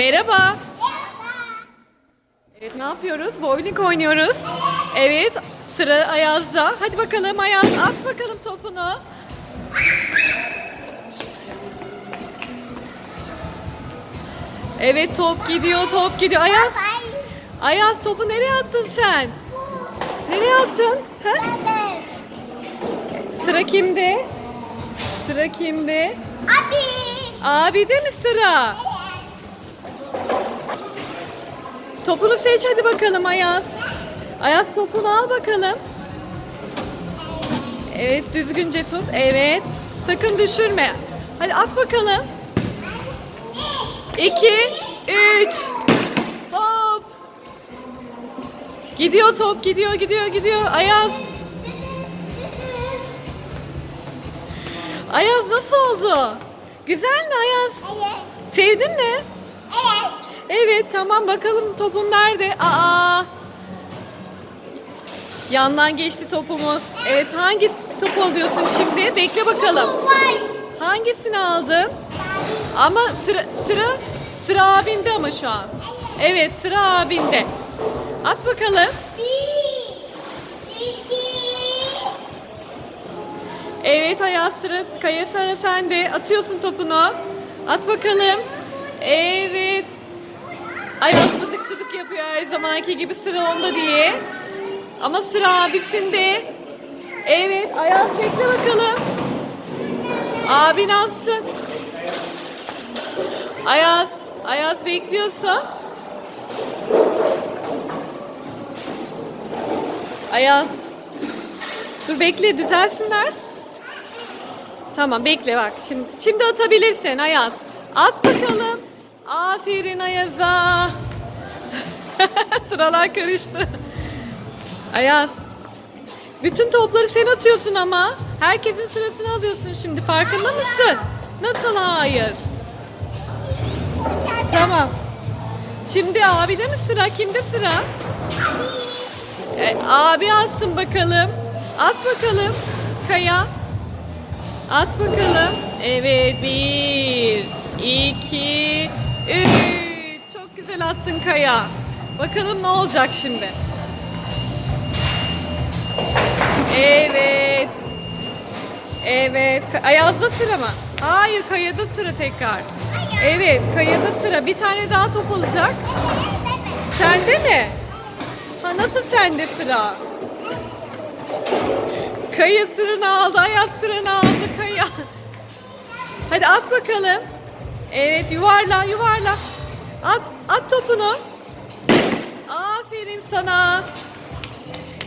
Merhaba. Evet ne yapıyoruz? Bowling oynuyoruz. Evet sıra Ayaz'da. Hadi bakalım Ayaz at bakalım topunu. Evet top gidiyor top gidiyor. Ayaz. Ayaz topu nereye attın sen? Nereye attın? Ha? Sıra kimde? Sıra kimde? Abi. Abi de mi sıra? Topunu seç hadi bakalım Ayaz. Ayaz topunu al bakalım. Evet düzgünce tut. Evet. Sakın düşürme. Hadi at bakalım. 2 3 Hop. Gidiyor top gidiyor gidiyor gidiyor. Ayaz. Ayaz nasıl oldu? Güzel mi Ayaz? Evet. Sevdin mi? Evet. Evet tamam bakalım topun nerede? Aa. Yandan geçti topumuz. Evet hangi top alıyorsun şimdi? Bekle bakalım. Hangisini aldın? Ama sıra sıra sıra abinde ama şu an. Evet sıra abinde. At bakalım. Evet Ayaz sıra Kaya sıra sende. Atıyorsun topunu. At bakalım. Evet. Ayaz mızıkçılık yapıyor her zamanki gibi sıra onda diye. Ama sıra abisinde. Evet Ayaz bekle bakalım. Abin alsın. Ayaz, Ayaz bekliyorsa. Ayaz. Dur bekle düzelsinler. Tamam bekle bak. Şimdi şimdi atabilirsin Ayaz. At bakalım. Aferin Ayaz'a. Sıralar karıştı. Ayaz. Bütün topları sen atıyorsun ama. Herkesin sırasını alıyorsun şimdi. Farkında mısın? Nasıl hayır? Tamam. Şimdi abide mi sıra? Kimde sıra? E, abi atsın bakalım. At bakalım. Kaya. At bakalım. Evet. Bir, iki, üç. Çok güzel attın Kaya. Bakalım ne olacak şimdi. Evet. Evet. Ayaz'da sıra mı? Hayır, Kaya'da sıra tekrar. Evet, Kaya'da sıra. Bir tane daha top olacak. Sende mi? Ha nasıl sende sıra? Kaya sıranı aldı, Ayaz sıranı aldı Kaya. Hadi at bakalım. Evet yuvarla yuvarla. At at topunu. Aferin sana.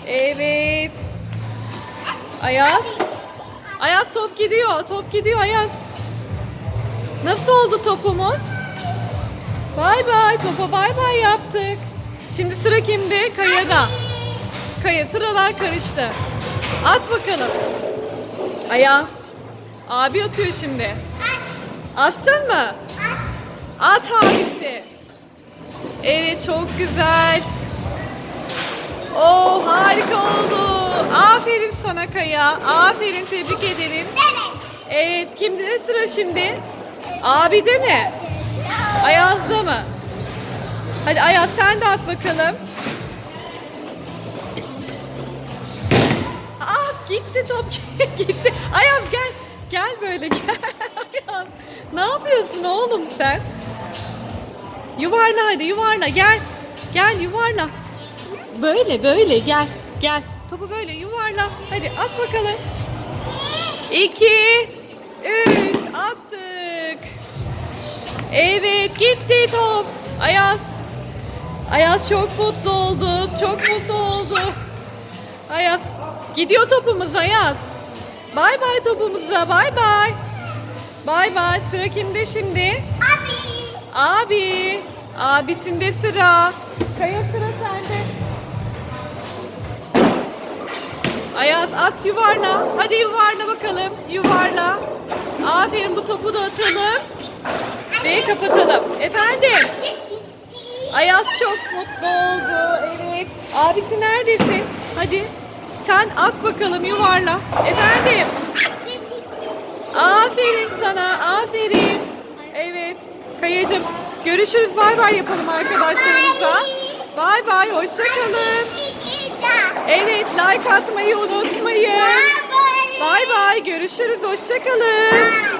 Evet. Ayaz. Ayaz top gidiyor. Top gidiyor Ayaz. Nasıl oldu topumuz? Bay bay. Topa bay bay yaptık. Şimdi sıra kimde? Kaya'da. Kaya sıralar karıştı. At bakalım. Ayaz. Abi atıyor şimdi. Atsın mı? At abisi. Evet çok güzel. Oh harika oldu. Aferin sana Kaya. Aferin tebrik ederim. Evet kimde sıra şimdi? Abi de mi? Ayaz'da mı? Hadi Ayaz sen de at bakalım. Ah gitti top gitti. Ayaz gel. Gel böyle gel. Ne yapıyorsun oğlum sen? Yuvarla hadi yuvarla gel. Gel yuvarla. Böyle böyle gel. Gel. Topu böyle yuvarla. Hadi at bakalım. İki, üç, attık. Evet gitti top. Ayaz. Ayaz çok mutlu oldu. Çok mutlu oldu. Ayaz. Gidiyor topumuz Ayaz. Bay bay topumuza. Bay bay. Bay bay. Sıra kimde şimdi? Abi. Abi. Abisinde sıra. Kaya sıra sende. Ayaz at yuvarla. Hadi yuvarla bakalım. Yuvarla. Aferin bu topu da atalım. Ve kapatalım. Efendim. Ayaz çok mutlu oldu. Evet. Abisi neredesin? Hadi. Sen at bakalım yuvarla. Efendim. Aferin sana. Aferin. Evet. Kayacım. Görüşürüz. Bay bay yapalım arkadaşlarımıza. Bay bay. Hoşçakalın. Evet like atmayı unutmayın. Bay bay. Görüşürüz. Hoşçakalın.